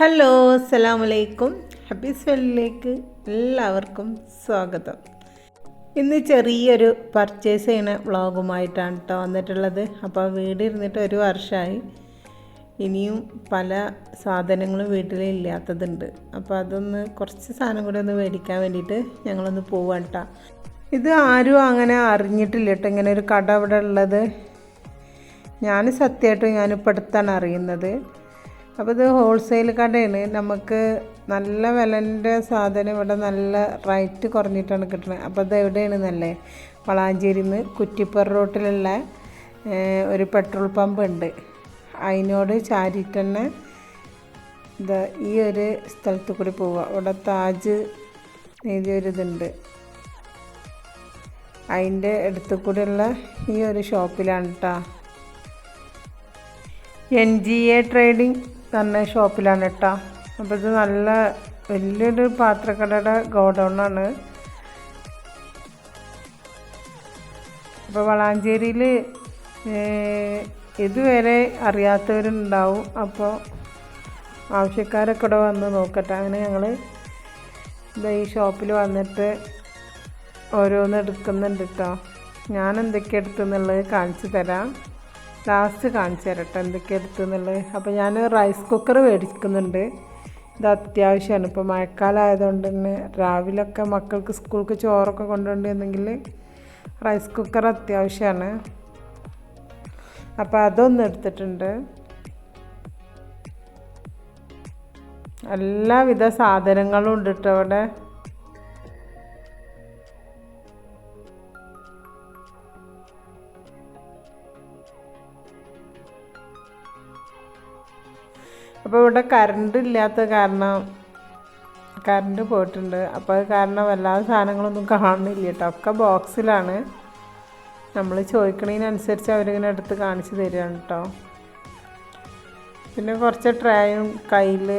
Hello അസ്സലാമു അലൈക്കും ഹബീസ് വെല്ലിലേക്ക് എല്ലാവർക്കും സ്വാഗതം. ഇന്ന് ചെറിയൊരു പർച്ചേസ് ചെയ്യുന്ന വ്ളോഗുമായിട്ടാണ് കേട്ടോ വന്നിട്ടുള്ളത്. അപ്പോൾ വീട് ഇരുന്നിട്ട് ഒരു വർഷമായി ഇനിയും പല സാധനങ്ങളും വീട്ടിൽ ഇല്ലാത്തതുണ്ട്. അപ്പോൾ അതൊന്ന് കുറച്ച് സാധനം കൂടി ഒന്ന് മേടിക്കാൻ വേണ്ടിയിട്ട് ഞങ്ങളൊന്ന് പോവാണ് കേട്ടോ ഇത് ആരും അങ്ങനെ അറിഞ്ഞിട്ടില്ല കേട്ടോ ഇങ്ങനെ ഒരു കട അവിടെ ഉള്ളത്. ഞാൻ സത്യമായിട്ടും ഞാനിപ്പോൾ അടുത്താണ് അറിയുന്നത്. അപ്പോൾ ഇത് ഹോൾസെയിൽ കടയാണ്. നമുക്ക് നല്ല വിലന്റെ സാധനം ഇവിടെ നല്ല റേറ്റ് കുറഞ്ഞിട്ടാണ് കിട്ടുന്നത് അപ്പോൾ ഇത് എവിടെയാണ് നല്ല? വളാഞ്ചേരിയിൽ നിന്ന് കുറ്റിപ്പുറ റോട്ടിലുള്ള ഒരു പെട്രോൾ പമ്പ് ഉണ്ട്. അതിനോട് ചാരിട്ട് തന്നെ ഇതാ ഈ ഒരു സ്ഥലത്ത് കൂടി പോവുക ഇവിടെ താജ് എഴുതിയൊരിതുണ്ട് അതിന്റെ അടുത്ത് കൂടെയുള്ള ഈ ഒരു ഷോപ്പിലാണ് കേട്ടോ എൻ ജി എ ട്രേഡിംഗ് തന്നെ ഷോപ്പിലാണ് കേട്ടോ. അപ്പോൾ ഇത് നല്ല വലിയൊരു പാത്രക്കടയുടെ ഗോഡൗണാണ്. അപ്പോൾ വളാഞ്ചേരിയിൽ ഇതുവരെ അറിയാത്തവരുണ്ടാവും. അപ്പോൾ ആവശ്യക്കാരൊക്കെ ഇവിടെ വന്ന് നോക്കട്ടെ. അങ്ങനെ ഞങ്ങൾ ഈ ഷോപ്പിൽ വന്നിട്ട് ഓരോന്ന് എടുക്കുന്നുണ്ട് കേട്ടോ. ഞാൻ എന്തൊക്കെ എടുത്തെന്നുള്ളത് കാണിച്ചു തരാം. ലാസ്റ്റ് കാണിച്ചു തരട്ടെ എന്തൊക്കെ എടുത്തെന്നുള്ളത് അപ്പോൾ ഞാൻ റൈസ് കുക്കർ മേടിക്കുന്നുണ്ട്. ഇത് അത്യാവശ്യമാണ് ഇപ്പോൾ മഴക്കാലം ആയതുകൊണ്ട് തന്നെ രാവിലെയൊക്കെ മക്കൾക്ക് സ്കൂൾക്ക് ചോറൊക്കെ കൊണ്ടുപോകണമെങ്കിൽ റൈസ് കുക്കർ അത്യാവശ്യമാണ് അപ്പോൾ അതൊന്നും എടുത്തിട്ടുണ്ട്. എല്ലാവിധ സാധനങ്ങളും ഉണ്ട് കേട്ടോ അവിടെ. അപ്പോൾ ഇവിടെ കറണ്ട് ഇല്ലാത്ത കാരണം കറണ്ട് പോയിട്ടുണ്ട്. അപ്പോൾ അത് കാരണം വല്ലാതെ സാധനങ്ങളൊന്നും കാണുന്നില്ല കേട്ടോ. ഒക്കെ ബോക്സിലാണ് നമ്മൾ ചോദിക്കണതിനനുസരിച്ച് അവരിങ്ങനെ എടുത്ത് കാണിച്ച് തരികയാണ് കേട്ടോ. പിന്നെ കുറച്ച് ട്രേയും കയ്യിൽ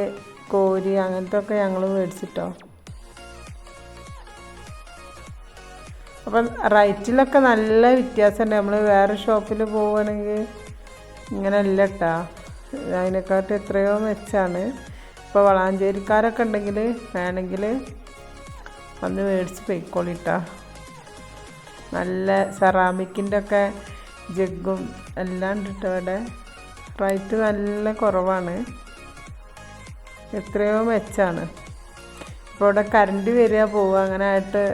കോരി അങ്ങനത്തെ ഒക്കെ ഞങ്ങൾ മേടിച്ചിട്ടോ. അപ്പം റേറ്റിലൊക്കെ നല്ല വ്യത്യാസമുണ്ട്. നമ്മൾ വേറെ ഷോപ്പിൽ പോവുകയാണെങ്കിൽ ഇങ്ങനെ അല്ല കേട്ടോ. അതിനെക്കാട്ടും എത്രയോ മെച്ചാണ്. ഇപ്പോൾ വളാഞ്ചേരിക്കാരൊക്കെ ഉണ്ടെങ്കിൽ വേണമെങ്കിൽ വന്ന് മേടിച്ച് പൊയ്ക്കോളിട്ടാ. നല്ല സെറാമിക്കിന്റെ ഒക്കെ ജഗ്ഗും എല്ലാം ഉണ്ട് അവിടെ റേറ്റ് നല്ല കുറവാണ്. എത്രയോ മെച്ചാണ്. ഇപ്പോൾ ഇവിടെ കറണ്ട് വരിക പോവുക അങ്ങനെ ആയിട്ട്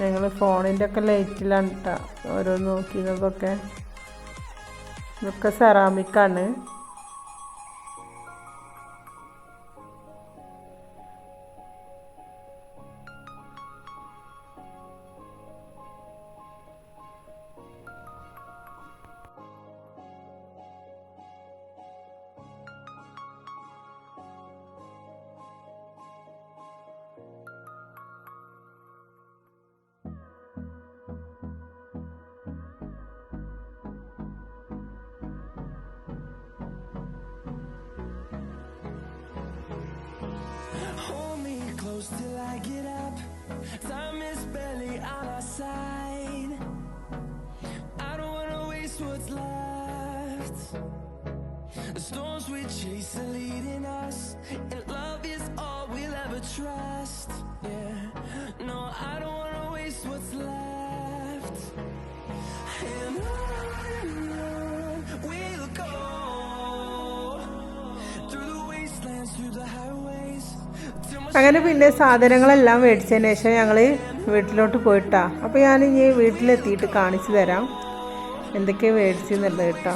ഞങ്ങൾ ഫോണിന്റെ ഒക്കെ ലൈറ്റിലാണ് കേട്ടോ ഓരോ നോക്കിയതൊക്കെ. ഇതൊക്കെ സെറാമിക്കാണ്. Storms we chase are leading us, and love is all we'll ever trust. Yeah, no, I don't wanna waste what's left. And on we'll go through the wastelands, through the highways. അങ്ങനെ പിന്നെ സാധനങ്ങളെല്ലാം മേടിച്ചതിന് ശേഷം ഞങ്ങൾ വീട്ടിലോട്ട് പോയിട്ടാ അപ്പോൾ ഞാൻ ഇനി വീട്ടിലെത്തിയിട്ട് കാണിച്ചു തരാം എന്തൊക്കെയാണ് മേടിച്ചെന്നുള്ളത് കേട്ടോ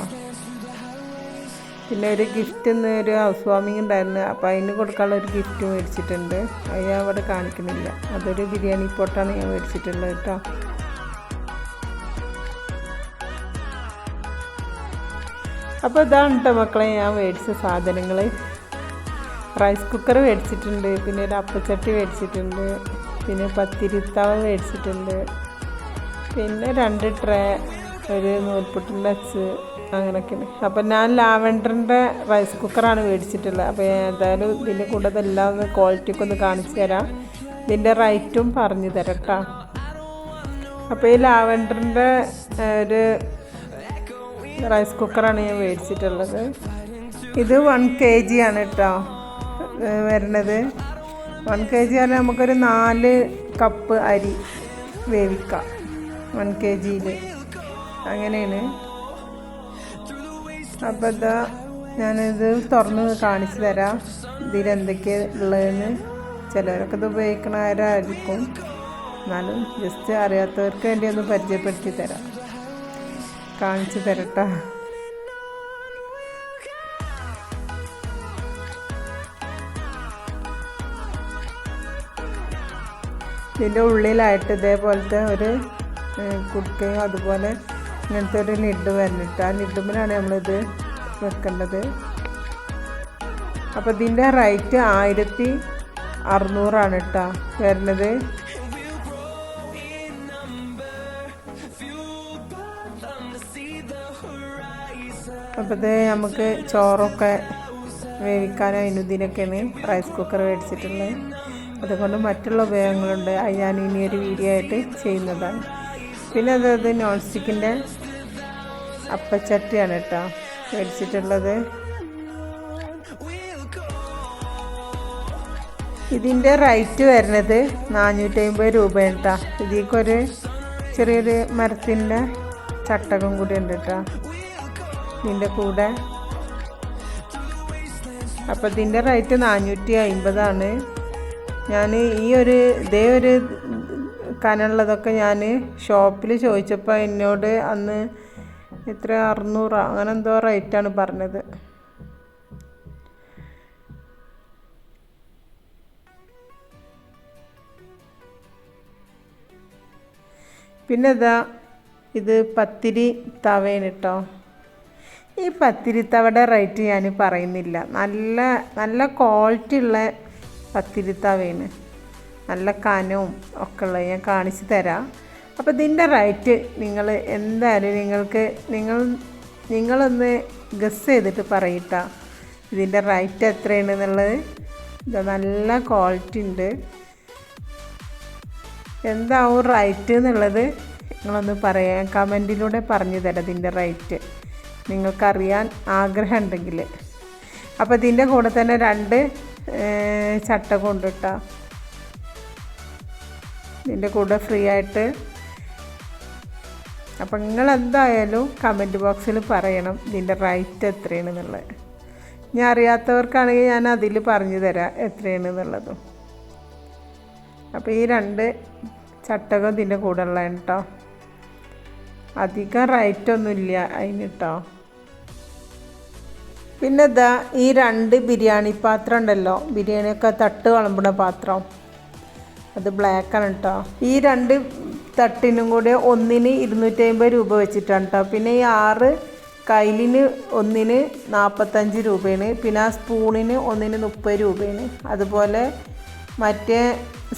പിന്നെ ഒരു ഗിഫ്റ്റ് ഇന്ന് ഒരു ഹൗസ് വാമിങ് ഉണ്ടായിരുന്നു. അപ്പോൾ അതിന് കൊടുക്കാനുള്ള ഒരു ഗിഫ്റ്റ് മേടിച്ചിട്ടുണ്ട്. അത് അവിടെ കാണിക്കുന്നില്ല. അതൊരു ബിരിയാണി പോട്ടാണ് ഞാൻ മേടിച്ചിട്ടുള്ളത് കേട്ടോ. അപ്പോൾ ഇതാണ് കേട്ടോ മക്കളെ ഞാൻ മേടിച്ച സാധനങ്ങൾ റൈസ് കുക്കർ മേടിച്ചിട്ടുണ്ട് പിന്നെ ഒരു അപ്പച്ചട്ടി മേടിച്ചിട്ടുണ്ട് പിന്നെ പത്തിരിത്തവ മേടിച്ചിട്ടുണ്ട് പിന്നെ രണ്ട് ട്രേ ഒരു നൂൽപുട്ടിന്റെ അച്ച് അങ്ങനെയൊക്കെയാണ് അപ്പം ഞാൻ ലാവൻഡറിന്റെ റൈസ് കുക്കറാണ് മേടിച്ചിട്ടുള്ളത്. അപ്പോൾ ഏതായാലും ഇതിന്റെ കൂടെ ഇതെല്ലാം ഒന്ന് ക്വാളിറ്റിയൊക്കെ ഒന്ന് കാണിച്ചു തരാം. ഇതിന്റെ റേറ്റും പറഞ്ഞു തരാം കേട്ടോ അപ്പോൾ ഈ ലാവൻഡറിന്റെ ഒരു റൈസ് കുക്കറാണ് ഞാൻ മേടിച്ചിട്ടുള്ളത്. ഇത് വൺ കെ ജി ആണ് കേട്ടോ വരുന്നത്. വൺ കെ ജി പറഞ്ഞാൽ നമുക്കൊരു നാല് കപ്പ് അരി വേവിക്കാം. വൺ കെ ജിയിൽ അങ്ങനെയാണ്. അപ്പോൾ ഇതാ ഞാനിത് തുറന്ന് കാണിച്ചു തരാം. ഇതിലെന്തൊക്കെയാണ് ഉള്ളതെന്ന്. ചിലരൊക്കെ ഇത് ഉപയോഗിക്കണവരായിരിക്കും എന്നാലും ജസ്റ്റ് അറിയാത്തവർക്ക് വേണ്ടി ഒന്ന് പരിചയപ്പെടുത്തി തരാം. കാണിച്ചു തരട്ടോ. ഇതിന്റെ ഉള്ളിലായിട്ട് ഇതേപോലത്തെ ഒരു കുടുക്കയും അതുപോലെ ഇങ്ങനത്തെ ഒരു ലിഡ് വരണിട്ട്. ആ ലിഡുമ്പിലാണ് നമ്മളിത് വെക്കേണ്ടത്. അപ്പോൾ ഇതിന്റെ റേറ്റ് ആയിരത്തി അറുന്നൂറാണ് കേട്ടോ വരുന്നത് അപ്പോൾ ഇത് നമുക്ക് ചോറൊക്കെ വേവിക്കാനും അതിനും ഇതിനൊക്കെയാണ് റൈസ് കുക്കർ മേടിച്ചിട്ടുള്ളത്. അതുകൊണ്ട് മറ്റുള്ള ഉപയോഗങ്ങളുണ്ട്. അത് ഞാൻ ഇനിയൊരു വീഡിയോ ആയിട്ട് ചെയ്യുന്നതാണ്. പിന്നെ അതായത് നോൺ സ്റ്റിക്കിന്റെ അപ്പച്ചട്ടിയാണ് കേട്ടോ. മേടിച്ചിട്ടുള്ളത്. ഇതിന്റെ റേറ്റ് വരുന്നത് നാനൂറ്റി അമ്പത് രൂപയാണ് കേട്ടോ. ഇതിക്കൊരു ചെറിയൊരു മരത്തിന്റെ ചട്ടകം കൂടി ഉണ്ട് കേട്ടോ. ഇതിന്റെ കൂടെ. അപ്പോൾ ഇതിന്റെ റേറ്റ് നാനൂറ്റി അമ്പതാണ്. ഞാൻ ഈ ഒരു ഇതേ ഒരു കനമുള്ളതൊക്കെ ഞാൻ ഷോപ്പിൽ ചോദിച്ചപ്പോൾ എന്നോട് അന്ന് ഇത്ര അറുന്നൂറ് അങ്ങനെ എന്തോ റേറ്റാണ് പറഞ്ഞത്. പിന്നെ ഇതാ ഇത് പത്തിരി തവയാണ് കേട്ടോ ഈ പത്തിരി തവയുടെ റേറ്റ് ഞാൻ പറയുന്നില്ല. നല്ല നല്ല ക്വാളിറ്റി ഉള്ള പത്തിരി തവയാണ്. നല്ല കനവും ഒക്കെ ഉള്ളത് ഞാൻ കാണിച്ചു തരാം. അപ്പോൾ ഇതിന്റെ റൈറ്റ് നിങ്ങൾ എന്തായാലും നിങ്ങൾക്ക് നിങ്ങൾ നിങ്ങളൊന്ന് ഗസ് ചെയ്തിട്ട് പറയിട്ട. ഇതിന്റെ റൈറ്റ് എത്രയാണ് എന്നുള്ളത്? ഇത് നല്ല ക്വാളിറ്റി ഉണ്ട്. എന്താവും റൈറ്റ് എന്നുള്ളത്? നിങ്ങളൊന്ന് പറയാം. കമന്റിലൂടെ പറഞ്ഞു തരാം ഇതിന്റെ റൈറ്റ് നിങ്ങൾക്കറിയാൻ ആഗ്രഹം ഉണ്ടെങ്കിൽ. അപ്പോൾ ഇതിന്റെ കൂടെ തന്നെ രണ്ട് ചട്ട കേട്ടോ ഇതിന്റെ കൂടെ ഫ്രീ ആയിട്ട്. അപ്പം നിങ്ങൾ എന്തായാലും കമന്റ് ബോക്സിൽ പറയണം ഇതിന്റെ റൈറ്റ് എത്രയാണെന്നുള്ളത്. ഞാൻ അറിയാത്തവർക്കാണെങ്കിൽ ഞാൻ അതിൽ പറഞ്ഞു തരാം എത്രയാണെന്നുള്ളതും. അപ്പോൾ ഈ രണ്ട് ചട്ടകം ഇതിന്റെ കൂടെ ഉള്ളതാണ് കേട്ടോ അധികം റൈറ്റൊന്നുമില്ല അതിന് കേട്ടോ പിന്നെ ഈ രണ്ട് ബിരിയാണി പാത്രം ഉണ്ടല്ലോ. ബിരിയാണിയൊക്കെ തട്ട് വിളമ്പുന്ന പാത്രം. അത് ബ്ലാക്കാണ് കേട്ടോ ഈ രണ്ട് തട്ടിനും കൂടെ ഒന്നിന് ഇരുന്നൂറ്റി അമ്പത് രൂപ വെച്ചിട്ടാണ് കേട്ടോ പിന്നെ ഈ ആറ് കയ്യിലിന് ഒന്നിന് നാൽപ്പത്തഞ്ച് രൂപയാണ്. പിന്നെ ആ സ്പൂണിന് ഒന്നിന് മുപ്പത് രൂപയാണ്. അതുപോലെ മറ്റേ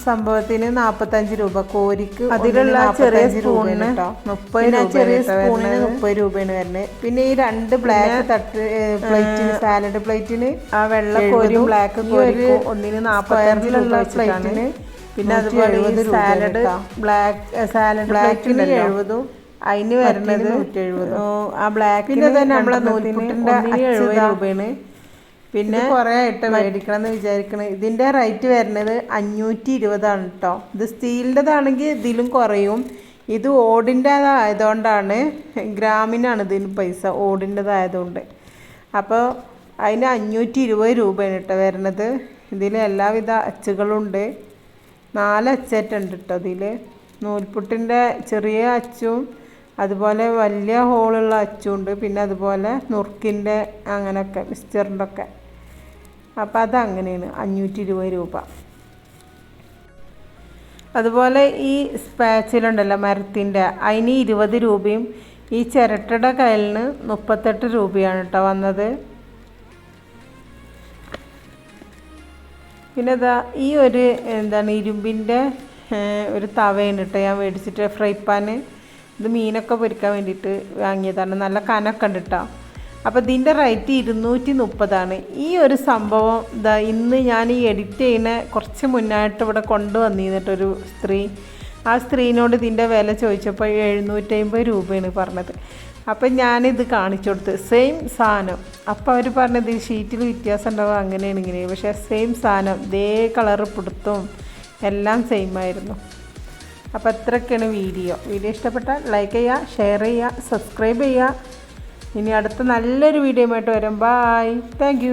സംഭവത്തിന് നാൽപ്പത്തഞ്ച് രൂപ. കോരിക്ക് അതിലുള്ള ചെറിയ സ്പൂണിന് മുപ്പത് ചെറിയ സ്പൂണിന് മുപ്പത് രൂപയാണ് വരുന്നത്. പിന്നെ ഈ രണ്ട് ബ്ലാക്ക് തട്ട് പ്ലേറ്റിന് സാലഡ് പ്ലേറ്റിന് ആ വെള്ള കോരി ബ്ലാക്ക് കോരി ഒന്നിന് നാൽപ്പത്തഞ്ചിലുള്ള പ്ലേറ്റിന് പിന്നെ അതുപോലെ ഈ സാലഡ് ബ്ലാക്ക് സാലഡ് ബ്ലാക്കിന് എഴുപതും അതിന് വരുന്നത് ആ ബ്ലാക്കിന് തന്നെ നമ്മളെ നൂൽപുട്ടിന്റെ എഴുപത് രൂപയാണ്. പിന്നെ കുറേ ആയിട്ട് മേടിക്കണം എന്ന് വിചാരിക്കണം. ഇതിന്റെ റേറ്റ് വരുന്നത് അഞ്ഞൂറ്റി ഇരുപതാണ് കേട്ടോ ഇത് സ്റ്റീലിന്റെതാണെങ്കിൽ ഇതിലും കുറയും. ഇത് ഓടിന്റേതായതുകൊണ്ടാണ് ഗ്രാമിനാണ് ഇതിന് പൈസ ഓടിന്റെതായതുകൊണ്ട് അപ്പോൾ അതിന് അഞ്ഞൂറ്റി ഇരുപത് രൂപയാണ് കേട്ടോ വരുന്നത്. ഇതിൽ എല്ലാവിധ അച്ചുകളുണ്ട്. നാല് അച്ചായിട്ടുണ്ട് കേട്ടോ അതിൽ നൂൽപുട്ടിന്റെ ചെറിയ അച്ചും അതുപോലെ വലിയ ഹോളുള്ള അച്ചുണ്ട് പിന്നെ അതുപോലെ നുറുക്കിന്റെ അങ്ങനെയൊക്കെ മിക്സ്ചറിന്റെ ഒക്കെ അപ്പോൾ അതങ്ങനെയാണ് അഞ്ഞൂറ്റി ഇരുപത് രൂപ. അതുപോലെ ഈ സ്പാച്ചിലുണ്ടല്ലോ മരത്തിന്റെ അതിന് ഇരുപത് രൂപയും ഈ ചിരട്ടയുടെ കയ്യിലിന് മുപ്പത്തെട്ട് രൂപയാണ് കേട്ടോ വന്നത്. പിന്നെ ഇതാ ഈ ഒരു എന്താണ് ഇരുമ്പിന്റെ ഒരു തവയാണ് കേട്ടോ ഞാൻ മേടിച്ചിട്ട് ഫ്രൈ പാൻ ഇത് മീനൊക്കെ പൊരിക്കാൻ വേണ്ടിയിട്ട് വാങ്ങിയതാണ്. നല്ല കനൊക്കെ ഉണ്ട് കേട്ടോ അപ്പോൾ ഇതിന്റെ റേറ്റ് ഇരുന്നൂറ്റി മുപ്പതാണ് ഈ ഒരു സംഭവം ഇതാ ഇന്ന് ഞാൻ ഈ എഡിറ്റ് ചെയ്യുന്ന കുറച്ച് മുന്നായിട്ട് ഇവിടെ കൊണ്ടുവന്നിരുന്നിട്ടൊരു സ്ത്രീ. ആ സ്ത്രീനോട് ഇതിന്റെ വില ചോദിച്ചപ്പോൾ എഴുന്നൂറ്റമ്പത് രൂപയാണ് പറഞ്ഞത്. അപ്പം ഞാനിത് കാണിച്ചു കൊടുത്ത്. സെയിം സാധനം. അപ്പോൾ അവർ പറഞ്ഞത് ഷീറ്റിൽ വ്യത്യാസം ഉണ്ടാവും അങ്ങനെയാണ് ഇങ്ങനെ പക്ഷേ സെയിം സാധനം ഇതേ കളർ പിടുത്തും എല്ലാം സെയിം ആയിരുന്നു. അപ്പോൾ അത്രയൊക്കെയാണ് വീഡിയോ വീഡിയോ ഇഷ്ടപ്പെട്ടാൽ ലൈക്ക് ചെയ്യുക ഷെയർ ചെയ്യുക സബ്സ്ക്രൈബ് ചെയ്യുക. ഇനി അടുത്ത നല്ലൊരു വീഡിയോ ആയിട്ട് വരും. Bye thank